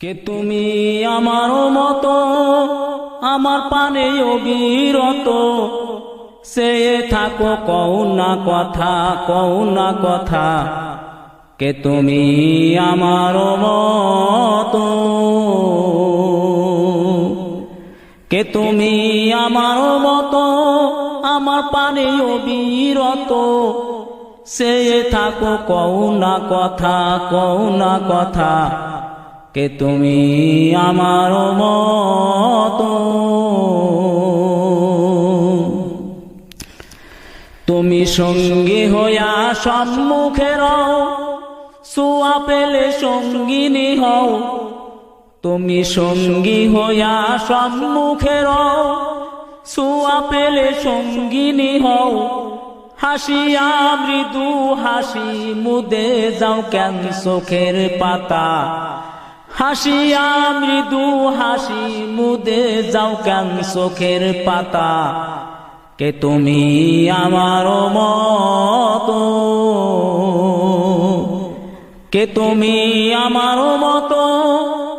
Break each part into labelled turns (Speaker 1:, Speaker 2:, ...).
Speaker 1: কে তুমি আমার মতো? আমার পানে অবিরত। সে থাকো, কও না কথা, কও না কথা। কে তুমি আমার মতো? কে তুমি আমার মতো? আমার পানে অবিরত। সে থাকো, কও না কথা, কও না কথা। কে তুমি আমার মতো? তুমি সঙ্গী হইয়া সম্মুখে রও, সুয়া পেলে সঙ্গিনী হও। তুমি সঙ্গী হইয়া সম্মুখে রও, সুয়া পেলে সঙ্গিনী হও। হাসিয়া মৃদু হাসি, মুদে যাও কেন চোখের পাতা? হাসিয়া মৃদু হাসি মুদে যাও কেন চোখের পাতা। কে তুমি আমার মতো? কে তুমি আমার মতো?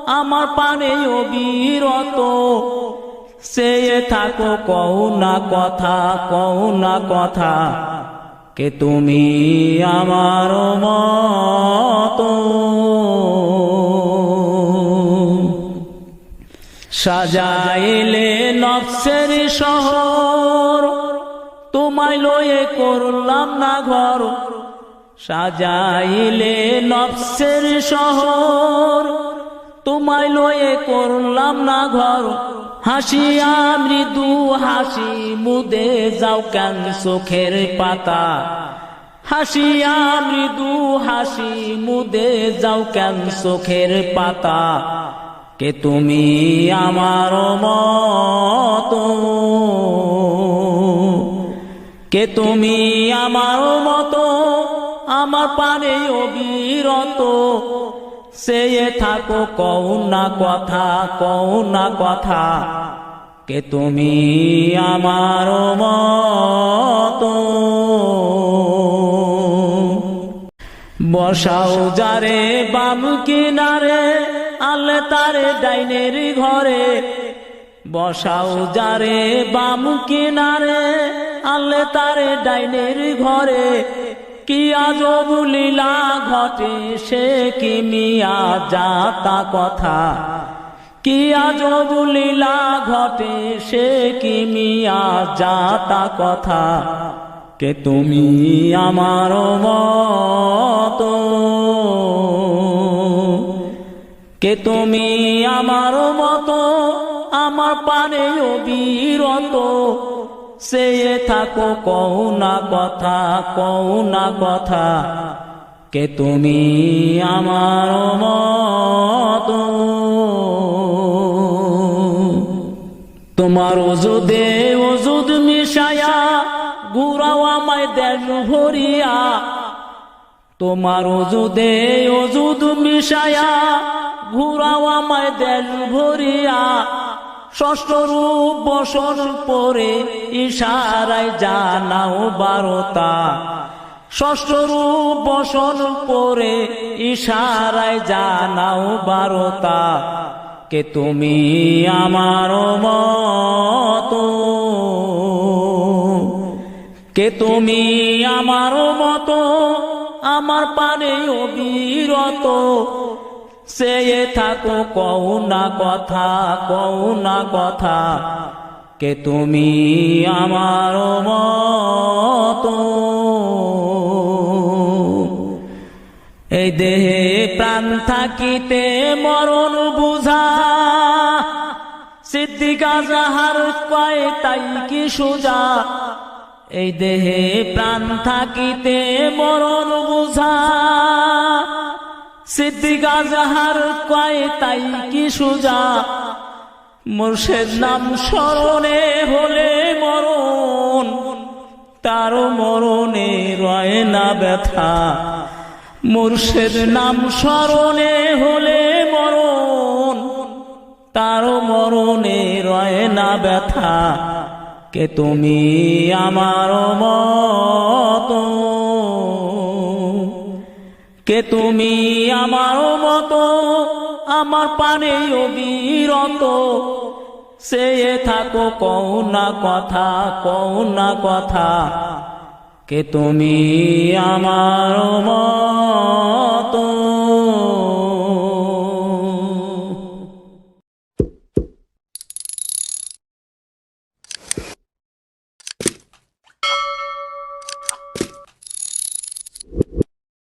Speaker 1: আমার পানে অবিরত। সে থাকো, কও না কথা, কও না কথা। কে তুমি আমার মতো? সাজাইলে নফসের শহর, তোমায় লয়ে করলাম না ঘর। সাজাইলে নফসের শহর, তোমায় লয়ে করলাম না ঘর। হাসিয়া মৃদু হাসি মুদে যাও কেন চোখের পাতা। হাসিয়া মৃদু হাসি মুদে যাও কেন চোখের পাতা। কে তুমি আমার মতো? কে তুমি আমার মতো? আমার পানে অবিরত। সে থাকো, কও না কথা, কও না কথা। কে তুমি আমার মতো? বসাও যারে বাম কিনারে। আলে তারে ডাইনের ঘরে। বসাও যারে বাম কিনারে, আলে তারে ডাইনের ঘরে। কি আজব লীলা ঘটে সে কি মিয়া যাতা কথা। কি আজব লীলা ঘটে সে কি মিয়া যাতা কথা। কে তুমি আমার মতো? কে তুমি আমার মতো, আমার পানে অবিরত? সে থাকো, কও না কথা, কও না কথা। কে তুমি আমার মতো? তোমার ওজুদে ওজুদ মিশায়া ঘুরাও আমায় দেশ ভরিয়া। তোমার ওজুদে ওজুদ মিশায়া ঘুরাও আমায় দেশ ভরিয়া। ষষ্ঠ রূপ বসন পরে ইশারায় জানাও বারতা। ষষ্ঠ রূপ বসন পরে ইশারায় জানাও বারতা। কে তুমি আমার মতো? কে তুমি আমার মতো? আমার পানে অবিরত। সে থাকো, কও না কথা, কও না কথা। কে তুমি আমার মতো? এই দেহে প্রাণ থাকিতে মরণ বুঝা। সিদ্দিকা যাহার কয় তাই কি সোজা? এই দেহে প্রাণ থাকিতে মরণ বুঝা। সিদ্দিকা যাহার কয়, তাই কি সোজা? মুর্শেদ নাম স্মরণে হলে মরণ তার মরণে রয় না ব্যথা। মুর্শেদ নাম স্মরণে হলে মরণ তার মরণে রয় না ব্যথা। কে তুমি আমার মতো কে তুমি আমার মতো, আমার পানে অবিরত? সে থাকো কৌ না কথা কৌ না কথা। কে তুমি আমার মতো?